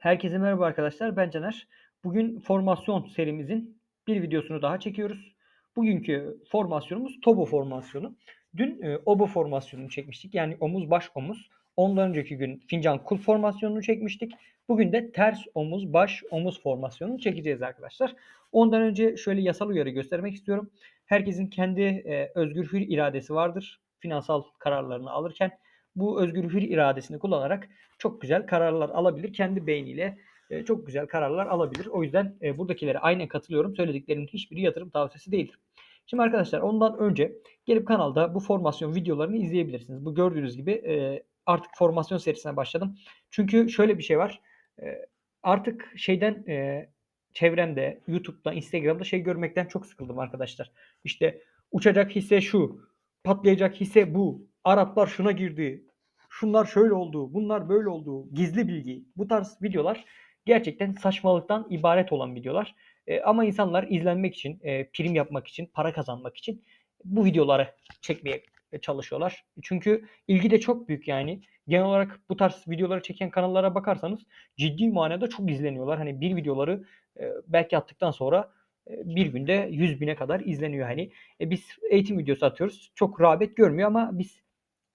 Herkese merhaba arkadaşlar. Ben Caner. Bugün formasyon serimizin bir videosunu daha çekiyoruz. Bugünkü formasyonumuz Tobo formasyonu. Dün e, Obo formasyonunu çekmiştik. Yani omuz baş omuz. Ondan önceki gün fincan kul formasyonunu çekmiştik. Bugün de ters omuz baş omuz formasyonunu çekeceğiz arkadaşlar. Ondan önce şöyle yasal uyarı göstermek istiyorum. Herkesin kendi e, özgür hür iradesi vardır. Finansal kararlarını alırken bu özgür hür iradesini kullanarak çok güzel kararlar alabilir. Kendi beyniyle e, çok güzel kararlar alabilir. O yüzden e, buradakilere aynen katılıyorum. Söylediklerimin hiçbiri yatırım tavsiyesi değildir. Şimdi arkadaşlar ondan önce gelip kanalda bu formasyon videolarını izleyebilirsiniz. Bu gördüğünüz gibi e, artık formasyon serisine başladım. Çünkü şöyle bir şey var. Artık şeyden çevremde, YouTube'da, Instagram'da şey görmekten çok sıkıldım arkadaşlar. İşte uçacak hisse şu, patlayacak hisse bu, Araplar şuna girdi, şunlar şöyle oldu, bunlar böyle oldu, gizli bilgi. Bu tarz videolar gerçekten saçmalıktan ibaret olan videolar. E, ama insanlar izlenmek için, e, prim yapmak için, para kazanmak için bu videoları çekmeye çalışıyorlar. Çünkü ilgi de çok büyük yani. Genel olarak bu tarz videoları çeken kanallara bakarsanız ciddi manada çok izleniyorlar. Hani bir videoları e, belki attıktan sonra e, bir günde 100 bine kadar izleniyor hani. E, biz eğitim videosu atıyoruz. Çok rağbet görmüyor ama biz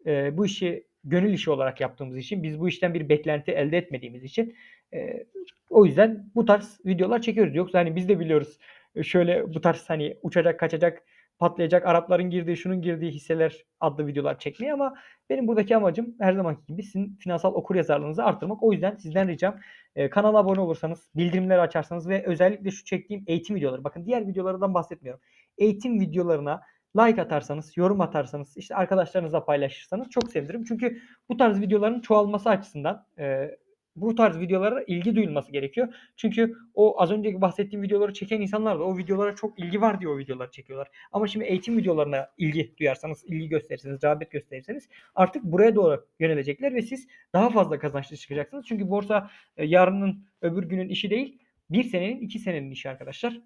e, bu işi gönül işi olarak yaptığımız için, biz bu işten bir beklenti elde etmediğimiz için e, o yüzden bu tarz videolar çekiyoruz. Yoksa hani biz de biliyoruz e, şöyle bu tarz hani uçacak, kaçacak, patlayacak, Arapların girdiği, şunun girdiği hisseler adlı videolar çekmeye ama benim buradaki amacım her zamanki gibi sizin finansal okur yazarlığınızı artırmak. O yüzden sizden ricam e, kanala abone olursanız, bildirimleri açarsanız ve özellikle şu çektiğim eğitim videoları. Bakın diğer videolardan bahsetmiyorum. Eğitim videolarına like atarsanız, yorum atarsanız, işte arkadaşlarınızla paylaşırsanız çok sevinirim. Çünkü bu tarz videoların çoğalması açısından e, bu tarz videolara ilgi duyulması gerekiyor. Çünkü o az önceki bahsettiğim videoları çeken insanlar da o videolara çok ilgi var diye o videoları çekiyorlar. Ama şimdi eğitim videolarına ilgi duyarsanız, ilgi gösterirseniz, rağbet gösterirseniz artık buraya doğru yönelecekler ve siz daha fazla kazançlı çıkacaksınız. Çünkü borsa e, yarının öbür günün işi değil, bir senenin iki senenin işi arkadaşlar.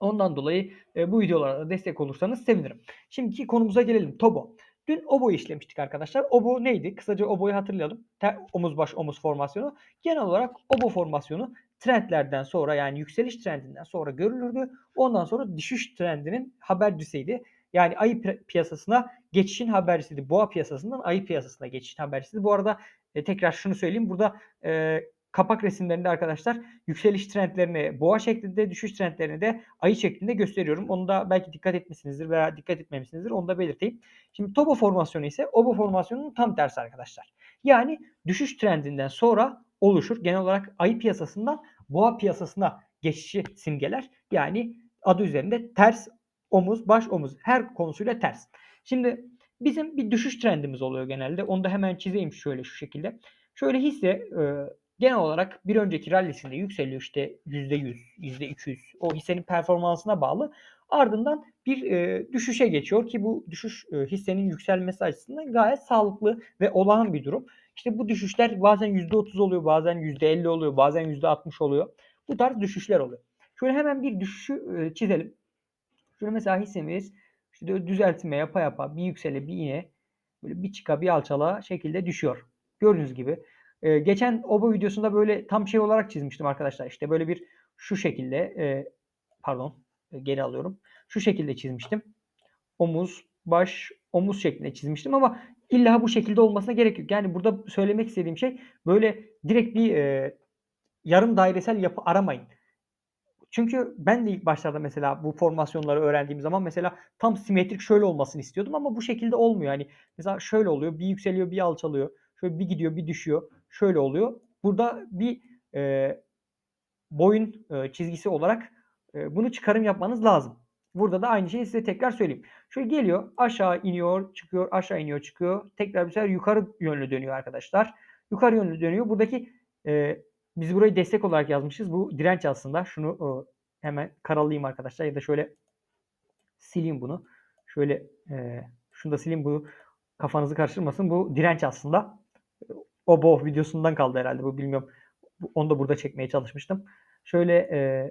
Ondan dolayı e, bu videolara destek olursanız sevinirim. Şimdiki konumuza gelelim. Tobo. Dün obo işlemiştik arkadaşlar. Obo neydi? Kısaca oboyu hatırlayalım. Ter, omuz baş omuz formasyonu. Genel olarak obo formasyonu trendlerden sonra yani yükseliş trendinden sonra görülürdü. Ondan sonra düşüş trendinin habercisiydi. Yani ayı piyasasına geçişin habercisiydi. Boğa piyasasından ayı piyasasına geçişin habercisiydi. Bu arada e, tekrar şunu söyleyeyim. Burada e, kapak resimlerinde arkadaşlar yükseliş trendlerini boğa şeklinde, düşüş trendlerini de ayı şeklinde gösteriyorum. Onu da belki dikkat etmişsinizdir veya dikkat etmemişsinizdir. Onu da belirteyim. Şimdi Tobo formasyonu ise Obo formasyonunun tam tersi arkadaşlar. Yani düşüş trendinden sonra oluşur. Genel olarak ayı piyasasından boğa piyasasına geçişi simgeler. Yani adı üzerinde ters omuz, baş omuz her konusuyla ters. Şimdi bizim bir düşüş trendimiz oluyor genelde. Onu da hemen çizeyim şöyle şu şekilde. Şöyle hisse genel olarak bir önceki rallisinde yükseliyor işte %100, %200 o hissenin performansına bağlı. Ardından bir e, düşüşe geçiyor ki bu düşüş e, hissenin yükselmesi açısından gayet sağlıklı ve olağan bir durum. İşte bu düşüşler bazen %30 oluyor, bazen %50 oluyor, bazen %60 oluyor. Bu tarz düşüşler oluyor. Şöyle hemen bir düşüşü e, çizelim. Şöyle mesela hissemiz işte düzeltme yapa yapa bir yüksele bir ine böyle bir çıka bir alçala şekilde düşüyor. Gördüğünüz gibi ee, geçen Obo videosunda böyle tam şey olarak çizmiştim arkadaşlar. İşte böyle bir şu şekilde e, pardon e, geri alıyorum. Şu şekilde çizmiştim. Omuz, baş, omuz şeklinde çizmiştim ama illa bu şekilde olmasına gerek yok. Yani burada söylemek istediğim şey böyle direkt bir e, yarım dairesel yapı aramayın. Çünkü ben de ilk başlarda mesela bu formasyonları öğrendiğim zaman mesela tam simetrik şöyle olmasını istiyordum ama bu şekilde olmuyor. Yani mesela şöyle oluyor, bir yükseliyor, bir alçalıyor. Şöyle bir gidiyor, bir düşüyor şöyle oluyor. Burada bir e, boyun e, çizgisi olarak e, bunu çıkarım yapmanız lazım. Burada da aynı şeyi size tekrar söyleyeyim. Şöyle geliyor aşağı iniyor çıkıyor aşağı iniyor çıkıyor. Tekrar bir sefer yukarı yönlü dönüyor arkadaşlar. Yukarı yönlü dönüyor. Buradaki e, biz burayı destek olarak yazmışız. Bu direnç aslında. Şunu e, hemen karalayayım arkadaşlar ya da şöyle sileyim bunu. Şöyle e, şunu da sileyim bu kafanızı karıştırmasın. Bu direnç aslında. Obo videosundan kaldı herhalde bu bilmiyorum. Onu da burada çekmeye çalışmıştım. Şöyle e,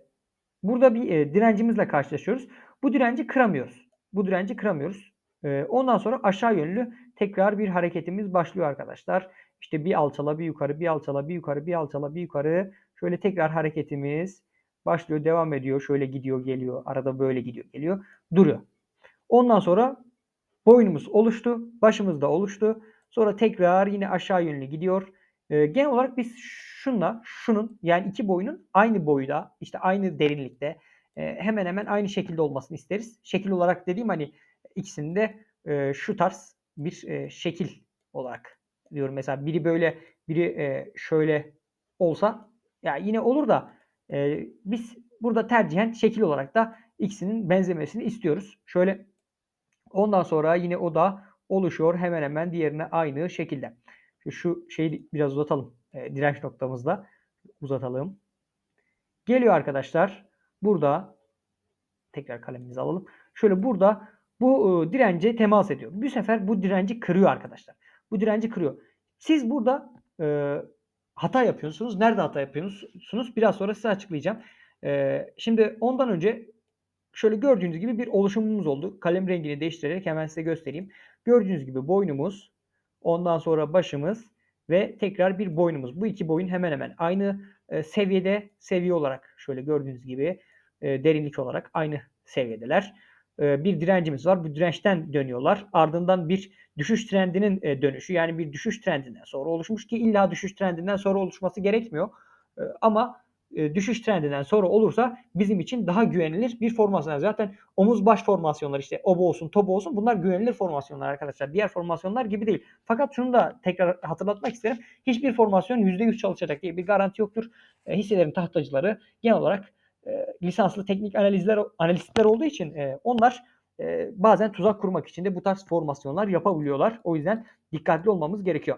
burada bir e, direncimizle karşılaşıyoruz. Bu direnci kıramıyoruz. Bu direnci kıramıyoruz. E, ondan sonra aşağı yönlü tekrar bir hareketimiz başlıyor arkadaşlar. İşte bir alçala bir yukarı, bir alçala bir yukarı, bir alçala bir yukarı. Şöyle tekrar hareketimiz başlıyor, devam ediyor. Şöyle gidiyor, geliyor. Arada böyle gidiyor, geliyor. Duruyor. Ondan sonra boynumuz oluştu. Başımız da oluştu. Sonra tekrar yine aşağı yönlü gidiyor. Ee, genel olarak biz şunla, şunun yani iki boyunun aynı boyda, işte aynı derinlikte e, hemen hemen aynı şekilde olmasını isteriz. Şekil olarak dediğim hani ikisinde e, şu tarz bir e, şekil olarak diyorum. Mesela biri böyle, biri e, şöyle olsa ya yine olur da e, biz burada tercihen şekil olarak da ikisinin benzemesini istiyoruz. Şöyle ondan sonra yine o da oluşuyor hemen hemen diğerine aynı şekilde. Şu şeyi biraz uzatalım. E, direnç noktamızda uzatalım. Geliyor arkadaşlar. Burada tekrar kalemimizi alalım. Şöyle burada bu e, dirence temas ediyor. Bu sefer bu direnci kırıyor arkadaşlar. Bu direnci kırıyor. Siz burada e, hata yapıyorsunuz. Nerede hata yapıyorsunuz? Biraz sonra size açıklayacağım. E, şimdi ondan önce şöyle gördüğünüz gibi bir oluşumumuz oldu. Kalem rengini değiştirerek hemen size göstereyim. Gördüğünüz gibi boynumuz, ondan sonra başımız ve tekrar bir boynumuz. Bu iki boyun hemen hemen aynı e, seviyede, seviye olarak şöyle gördüğünüz gibi e, derinlik olarak aynı seviyedeler. E, bir direncimiz var. Bu dirençten dönüyorlar. Ardından bir düşüş trendinin dönüşü yani bir düşüş trendinden sonra oluşmuş ki illa düşüş trendinden sonra oluşması gerekmiyor. Ama düşüş trendinden sonra olursa bizim için daha güvenilir bir formasyon. Zaten omuz baş formasyonlar işte obo olsun, tobo olsun bunlar güvenilir formasyonlar arkadaşlar. Diğer formasyonlar gibi değil. Fakat şunu da tekrar hatırlatmak isterim. Hiçbir formasyon %100 çalışacak diye bir garanti yoktur. E, hisselerin tahtacıları genel olarak e, lisanslı teknik analizler analistler olduğu için e, onlar e, bazen tuzak kurmak için de bu tarz formasyonlar yapabiliyorlar. O yüzden dikkatli olmamız gerekiyor.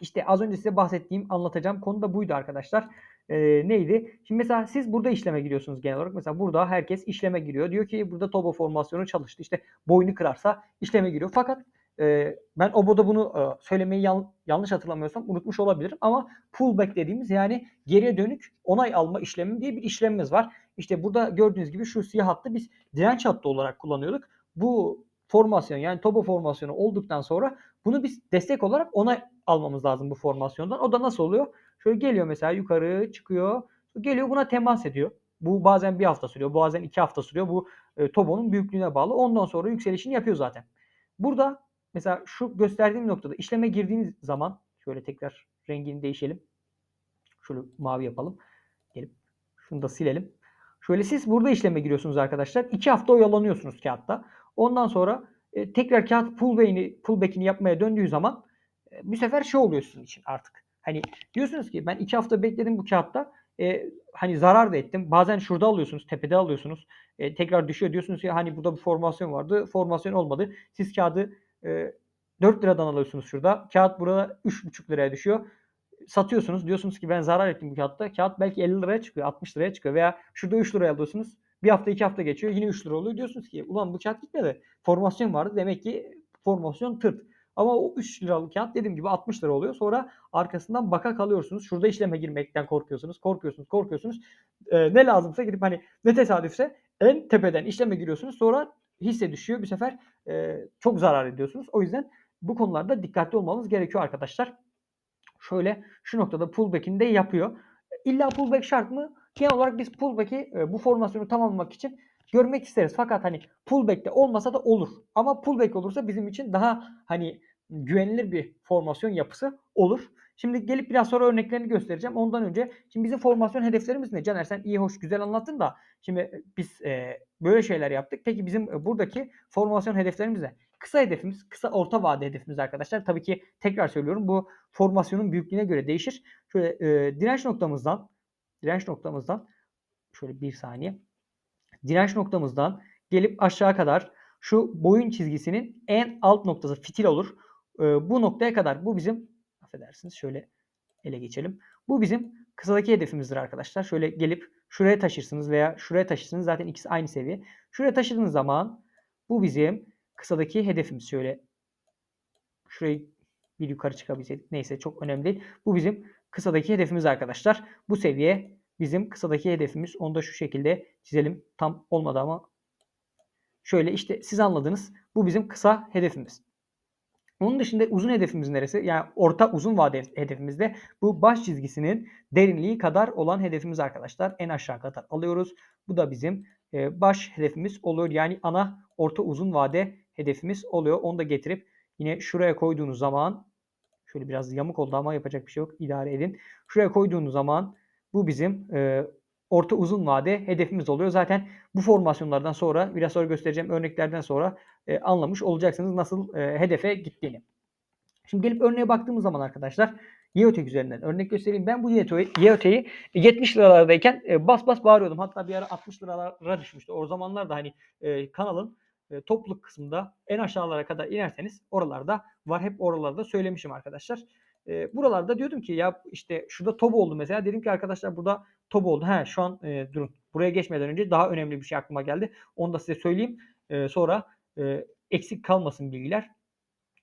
İşte az önce size bahsettiğim, anlatacağım konu da buydu arkadaşlar. Ee, neydi? Şimdi mesela siz burada işleme giriyorsunuz genel olarak. Mesela burada herkes işleme giriyor. Diyor ki burada tobo formasyonu çalıştı. İşte boynu kırarsa işleme giriyor. Fakat e, ben oboda bunu e, söylemeyi yan, yanlış hatırlamıyorsam unutmuş olabilirim. Ama pullback dediğimiz yani geriye dönük onay alma işlemi diye bir işlemimiz var. İşte burada gördüğünüz gibi şu siyah hattı biz direnç hattı olarak kullanıyorduk. Bu formasyon yani tobo formasyonu olduktan sonra bunu biz destek olarak ona almamız lazım bu formasyondan. O da nasıl oluyor? Şöyle geliyor mesela yukarı çıkıyor. Geliyor buna temas ediyor. Bu bazen bir hafta sürüyor. Bazen iki hafta sürüyor. Bu e, Tobo'nun büyüklüğüne bağlı. Ondan sonra yükselişini yapıyor zaten. Burada mesela şu gösterdiğim noktada işleme girdiğiniz zaman şöyle tekrar rengini değişelim. Şöyle mavi yapalım. Gelip şunu da silelim. Şöyle siz burada işleme giriyorsunuz arkadaşlar. İki hafta oyalanıyorsunuz kağıtta. Ondan sonra e, tekrar kağıt pullback'ini pullback'ini yapmaya döndüğü zaman e, bu sefer şey oluyor için artık. Hani diyorsunuz ki ben iki hafta bekledim bu kağıtta. E, hani zarar da ettim. Bazen şurada alıyorsunuz, tepede alıyorsunuz. E, tekrar düşüyor. Diyorsunuz ki hani burada bir formasyon vardı. Formasyon olmadı. Siz kağıdı e, 4 liradan alıyorsunuz şurada. Kağıt burada 3,5 liraya düşüyor. Satıyorsunuz. Diyorsunuz ki ben zarar ettim bu kağıtta. Kağıt belki 50 liraya çıkıyor, 60 liraya çıkıyor veya şurada 3 liraya alıyorsunuz. Bir hafta iki hafta geçiyor. Yine 3 lira oluyor. Diyorsunuz ki ulan bu kağıt gitmedi. Formasyon vardı. Demek ki formasyon tırt. Ama o 3 liralık kağıt dediğim gibi 60 lira oluyor. Sonra arkasından baka kalıyorsunuz. Şurada işleme girmekten korkuyorsunuz. Korkuyorsunuz, korkuyorsunuz. Ee, ne lazımsa gidip hani ne tesadüfse en tepeden işleme giriyorsunuz. Sonra hisse düşüyor. Bir sefer e, çok zarar ediyorsunuz. O yüzden bu konularda dikkatli olmamız gerekiyor arkadaşlar. Şöyle şu noktada pullback'ini de yapıyor. İlla pullback şart mı? Genel olarak biz pullback'i e, bu formasyonu tamamlamak için görmek isteriz. Fakat hani pullback'te olmasa da olur. Ama pullback olursa bizim için daha hani güvenilir bir formasyon yapısı olur. Şimdi gelip biraz sonra örneklerini göstereceğim. Ondan önce şimdi bizim formasyon hedeflerimiz ne? Caner sen iyi hoş güzel anlattın da şimdi biz e, böyle şeyler yaptık. Peki bizim e, buradaki formasyon hedeflerimiz ne? Kısa hedefimiz, kısa orta vade hedefimiz arkadaşlar. Tabii ki tekrar söylüyorum bu formasyonun büyüklüğüne göre değişir. Şöyle e, direnç noktamızdan direnç noktamızdan şöyle bir saniye direnç noktamızdan gelip aşağı kadar şu boyun çizgisinin en alt noktası fitil olur. E, bu noktaya kadar bu bizim affedersiniz şöyle ele geçelim. Bu bizim kısadaki hedefimizdir arkadaşlar. Şöyle gelip şuraya taşırsınız veya şuraya taşırsınız. Zaten ikisi aynı seviye. Şuraya taşıdığınız zaman bu bizim kısadaki hedefimiz. Şöyle şurayı bir yukarı çıkabilseydik. Neyse çok önemli değil. Bu bizim kısadaki hedefimiz arkadaşlar. Bu seviye bizim kısadaki hedefimiz. Onu da şu şekilde çizelim. Tam olmadı ama şöyle işte siz anladınız. Bu bizim kısa hedefimiz. Onun dışında uzun hedefimiz neresi? Yani orta uzun vade hedefimizde bu baş çizgisinin derinliği kadar olan hedefimiz arkadaşlar. En aşağı kadar alıyoruz. Bu da bizim e, baş hedefimiz oluyor. Yani ana orta uzun vade hedefimiz oluyor. Onu da getirip yine şuraya koyduğunuz zaman şöyle biraz yamuk oldu ama yapacak bir şey yok. İdare edin. Şuraya koyduğunuz zaman bu bizim e, orta uzun vade hedefimiz oluyor. Zaten bu formasyonlardan sonra biraz sonra göstereceğim örneklerden sonra e, anlamış olacaksınız nasıl e, hedefe gittiğini. Şimdi gelip örneğe baktığımız zaman arkadaşlar Yeotek üzerinden örnek göstereyim. Ben bu Yeotek'i 70 liralardayken e, bas bas bağırıyordum. Hatta bir ara 60 liralara düşmüştü. O zamanlar da hani e, kanalın e, topluluk kısmında en aşağılara kadar inerseniz oralarda var. Hep oralarda söylemişim arkadaşlar. E, buralarda diyordum ki ya işte şurada top oldu mesela. Dedim ki arkadaşlar burada top oldu. He şu an e, durun. Buraya geçmeden önce daha önemli bir şey aklıma geldi. Onu da size söyleyeyim. E, sonra e, eksik kalmasın bilgiler.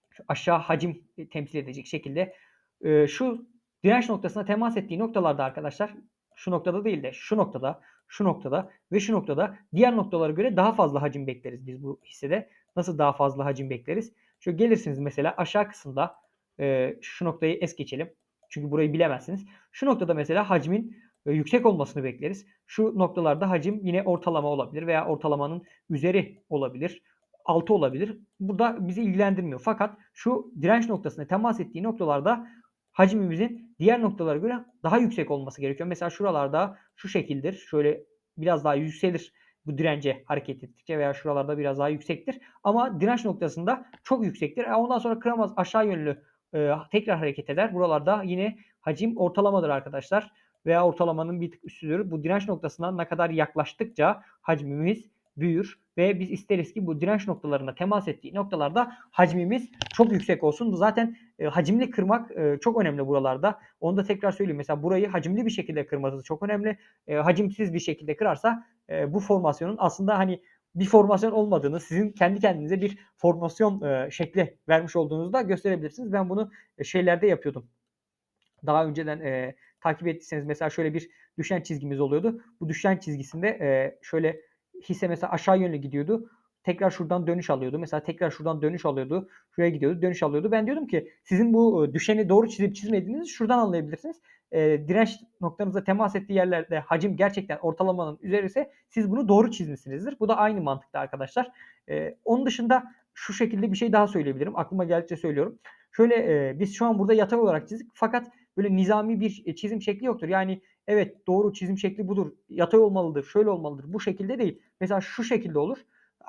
Şu aşağı hacim temsil edecek şekilde e, şu direnç noktasına temas ettiği noktalarda arkadaşlar şu noktada değil de şu noktada, şu noktada ve şu noktada diğer noktalara göre daha fazla hacim bekleriz biz bu hissede. Nasıl daha fazla hacim bekleriz? Şöyle gelirsiniz mesela aşağı kısımda e, şu noktayı es geçelim. Çünkü burayı bilemezsiniz. Şu noktada mesela hacmin e, yüksek olmasını bekleriz. Şu noktalarda hacim yine ortalama olabilir veya ortalamanın üzeri olabilir. Altı olabilir. Burada bizi ilgilendirmiyor. Fakat şu direnç noktasına temas ettiği noktalarda hacmimizin diğer noktalara göre daha yüksek olması gerekiyor. Mesela şuralarda şu şekildir. Şöyle biraz daha yükselir bu dirence hareket ettikçe veya şuralarda biraz daha yüksektir. Ama direnç noktasında çok yüksektir. E, ondan sonra kıramaz aşağı yönlü e, tekrar hareket eder. Buralarda yine hacim ortalamadır arkadaşlar. Veya ortalamanın bir tık üstüdür. Bu direnç noktasına ne kadar yaklaştıkça hacmimiz büyür ve biz isteriz ki bu direnç noktalarına temas ettiği noktalarda hacmimiz çok yüksek olsun. Zaten e, hacimli kırmak e, çok önemli buralarda. Onu da tekrar söyleyeyim. Mesela burayı hacimli bir şekilde kırması çok önemli. E, hacimsiz bir şekilde kırarsa e, bu formasyonun aslında hani bir formasyon olmadığını, sizin kendi kendinize bir formasyon e, şekli vermiş olduğunuzu da gösterebilirsiniz. Ben bunu e, şeylerde yapıyordum. Daha önceden e, takip ettiyseniz mesela şöyle bir düşen çizgimiz oluyordu. Bu düşen çizgisinde e, şöyle hisse mesela aşağı yönlü gidiyordu. Tekrar şuradan dönüş alıyordu. Mesela tekrar şuradan dönüş alıyordu. Şuraya gidiyordu. Dönüş alıyordu. Ben diyordum ki sizin bu e, düşeni doğru çizip çizmediğinizi şuradan anlayabilirsiniz. E, direnç noktanıza temas ettiği yerlerde hacim gerçekten ortalamanın üzeri ise siz bunu doğru çizmişsinizdir. Bu da aynı mantıkta arkadaşlar. E, onun dışında şu şekilde bir şey daha söyleyebilirim. Aklıma geldikçe söylüyorum. Şöyle e, biz şu an burada yatay olarak çizdik fakat böyle nizami bir e, çizim şekli yoktur. Yani evet doğru çizim şekli budur. Yatay olmalıdır, şöyle olmalıdır. Bu şekilde değil. Mesela şu şekilde olur.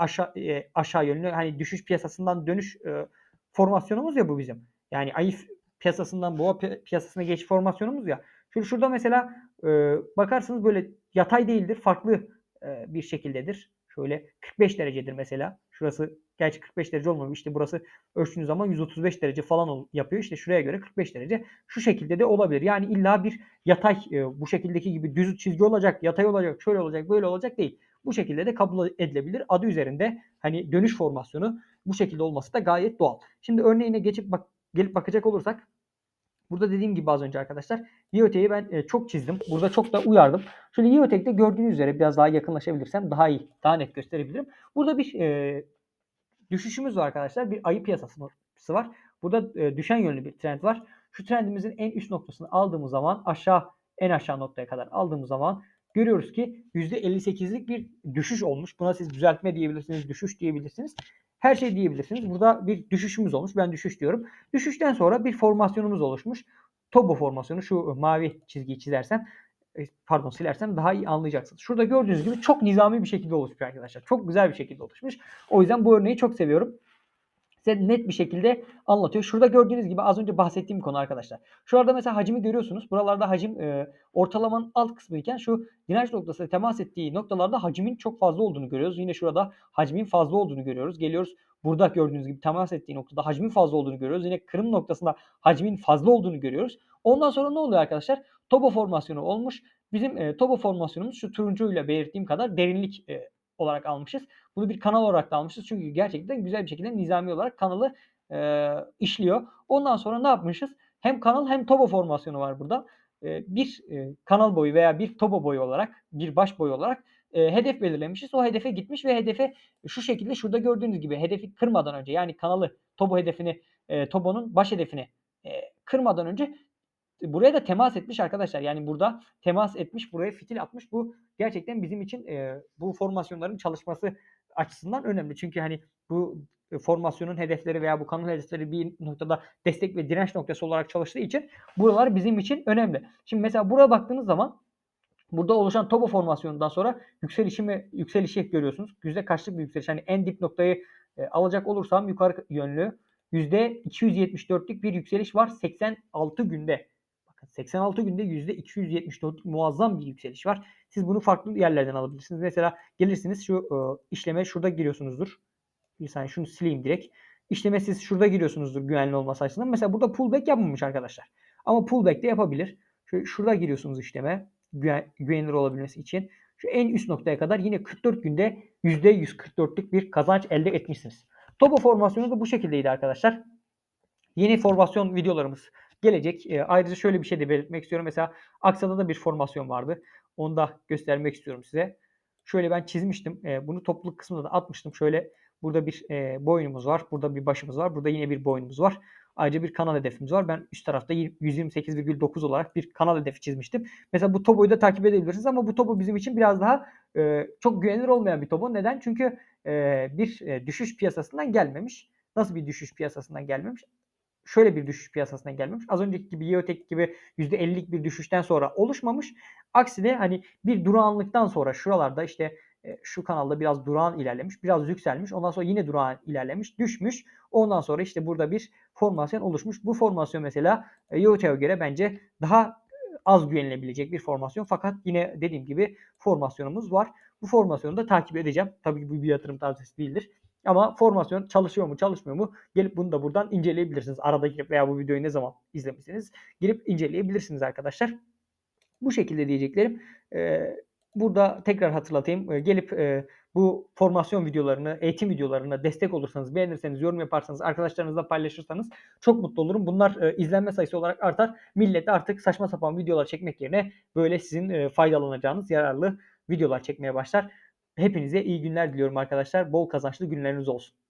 Aşağı e, aşağı yönlü hani düşüş piyasasından dönüş e, formasyonumuz ya bu bizim. Yani ayı piyasasından boğa piyasasına geçiş formasyonumuz ya. Şurada, şurada mesela e, bakarsınız böyle yatay değildir. Farklı e, bir şekildedir. Şöyle 45 derecedir mesela. Şurası gerçi 45 derece olmuyor. İşte burası ölçtüğünüz zaman 135 derece falan yapıyor. İşte şuraya göre 45 derece. Şu şekilde de olabilir. Yani illa bir yatay e, bu şekildeki gibi düz çizgi olacak, yatay olacak, şöyle olacak, böyle olacak değil. Bu şekilde de kabul edilebilir. Adı üzerinde hani dönüş formasyonu bu şekilde olması da gayet doğal. Şimdi örneğine geçip bak gelip bakacak olursak Burada dediğim gibi az önce arkadaşlar IoT'yi ben e, çok çizdim. Burada çok da uyardım. Şöyle IoT'de gördüğünüz üzere biraz daha yakınlaşabilirsem daha iyi, daha net gösterebilirim. Burada bir e, düşüşümüz var arkadaşlar. Bir ayı piyasası var. Burada e, düşen yönlü bir trend var. Şu trendimizin en üst noktasını aldığımız zaman aşağı en aşağı noktaya kadar aldığımız zaman görüyoruz ki %58'lik bir düşüş olmuş. Buna siz düzeltme diyebilirsiniz, düşüş diyebilirsiniz. Her şey diyebilirsiniz. Burada bir düşüşümüz olmuş. Ben düşüş diyorum. Düşüşten sonra bir formasyonumuz oluşmuş. Tobo formasyonu şu mavi çizgiyi çizersem e, pardon silersem daha iyi anlayacaksınız. Şurada gördüğünüz gibi çok nizami bir şekilde oluşmuş arkadaşlar. Çok güzel bir şekilde oluşmuş. O yüzden bu örneği çok seviyorum size net bir şekilde anlatıyor. Şurada gördüğünüz gibi az önce bahsettiğim konu arkadaşlar. Şurada mesela hacmi görüyorsunuz. Buralarda hacim e, ortalamanın alt kısmı iken şu direnç noktası temas ettiği noktalarda hacmin çok fazla olduğunu görüyoruz. Yine şurada hacmin fazla olduğunu görüyoruz. Geliyoruz burada gördüğünüz gibi temas ettiği noktada hacmin fazla olduğunu görüyoruz. Yine kırım noktasında hacmin fazla olduğunu görüyoruz. Ondan sonra ne oluyor arkadaşlar? Tobo formasyonu olmuş. Bizim e, tobo formasyonumuz şu turuncuyla belirttiğim kadar derinlik e, olarak almışız. Bunu bir kanal olarak da almışız. Çünkü gerçekten güzel bir şekilde nizami olarak kanalı e, işliyor. Ondan sonra ne yapmışız? Hem kanal hem tobo formasyonu var burada. E, bir e, kanal boyu veya bir tobo boyu olarak, bir baş boyu olarak e, hedef belirlemişiz. O hedefe gitmiş ve hedefe şu şekilde şurada gördüğünüz gibi hedefi kırmadan önce yani kanalı tobo hedefini eee, Tobo'nun baş hedefini, eee, kırmadan önce buraya da temas etmiş arkadaşlar. Yani burada temas etmiş, buraya fitil atmış. Bu gerçekten bizim için, eee, bu formasyonların çalışması açısından önemli. Çünkü, hani, bu, formasyonun hedefleri veya bu kanal hedefleri bir noktada destek ve direnç noktası olarak çalıştığı için buralar bizim için önemli. Şimdi mesela buraya baktığınız zaman burada oluşan Tobo formasyonundan sonra yükselişi mi yükselişi görüyorsunuz. Yüzde kaçlık bir yükseliş? Hani en dip noktayı, eee, alacak olursam yukarı yönlü %274'lük bir yükseliş var 86 günde. Bakın 86 günde %274'lük muazzam bir yükseliş var. Siz bunu farklı yerlerden alabilirsiniz. Mesela gelirsiniz şu, ııı, işleme şurada giriyorsunuzdur. Bir saniye şunu sileyim direkt. İşleme siz şurada giriyorsunuzdur güvenli olması açısından. Mesela burada pullback yapmamış arkadaşlar. Ama pullback de yapabilir. Şöyle şurada giriyorsunuz işleme güven güvenilir olabilmesi için. Şu en üst noktaya kadar yine 44 günde %144'lük bir kazanç elde etmişsiniz. Tobo formasyonu da bu şekildeydi arkadaşlar. Yeni formasyon videolarımız gelecek. Eee, ayrıca şöyle bir şey de belirtmek istiyorum. Mesela Aksa'da da bir formasyon vardı. Onu da göstermek istiyorum size. Şöyle ben çizmiştim. Eee, bunu topluluk kısmına da atmıştım. Şöyle burada bir, eee, boynumuz var. Burada bir başımız var. Burada yine bir boynumuz var. Ayrıca bir kanal hedefimiz var. Ben üst tarafta yi 128,9 olarak bir kanal hedefi çizmiştim. Mesela bu Tobo'yu da takip edebilirsiniz ama bu Tobo bizim için biraz daha, eee, çok güvenilir olmayan bir Tobo. Neden? Çünkü, eee, bir, eee, düşüş piyasasından gelmemiş. Nasıl bir düşüş piyasasından gelmemiş? Şöyle bir düşüş piyasasından gelmemiş. Az önceki gibi Yeotek gibi %50'lik bir düşüşten sonra oluşmamış. Aksine, hani, bir durağanlıktan sonra şuralarda, işte, eee, şu kanalda biraz durağan ilerlemiş, biraz yükselmiş. Ondan sonra yine durağan ilerlemiş, düşmüş. Ondan sonra, işte, burada bir formasyon oluşmuş. Bu formasyon mesela, eee, Yeotek'e göre bence daha az güvenilebilecek bir formasyon. Fakat yine dediğim gibi formasyonumuz var. Bu formasyonu da takip edeceğim. Tabii ki bu bir yatırım tavsiyesi değildir. Ama formasyon çalışıyor mu, çalışmıyor mu? Gelip bunu da buradan inceleyebilirsiniz. Arada girip veya bu videoyu ne zaman izlemişseniz girip inceleyebilirsiniz arkadaşlar. Bu şekilde diyeceklerim. Burada tekrar hatırlatayım. Gelip, bu formasyon videolarını, eğitim videolarına destek olursanız, beğenirseniz, yorum yaparsanız, arkadaşlarınızla paylaşırsanız çok mutlu olurum. Bunlar, izlenme sayısı olarak artar. Millet artık saçma sapan videolar çekmek yerine böyle sizin, faydalanacağınız yararlı videolar çekmeye başlar. Hepinize iyi günler diliyorum arkadaşlar. Bol kazançlı günleriniz olsun.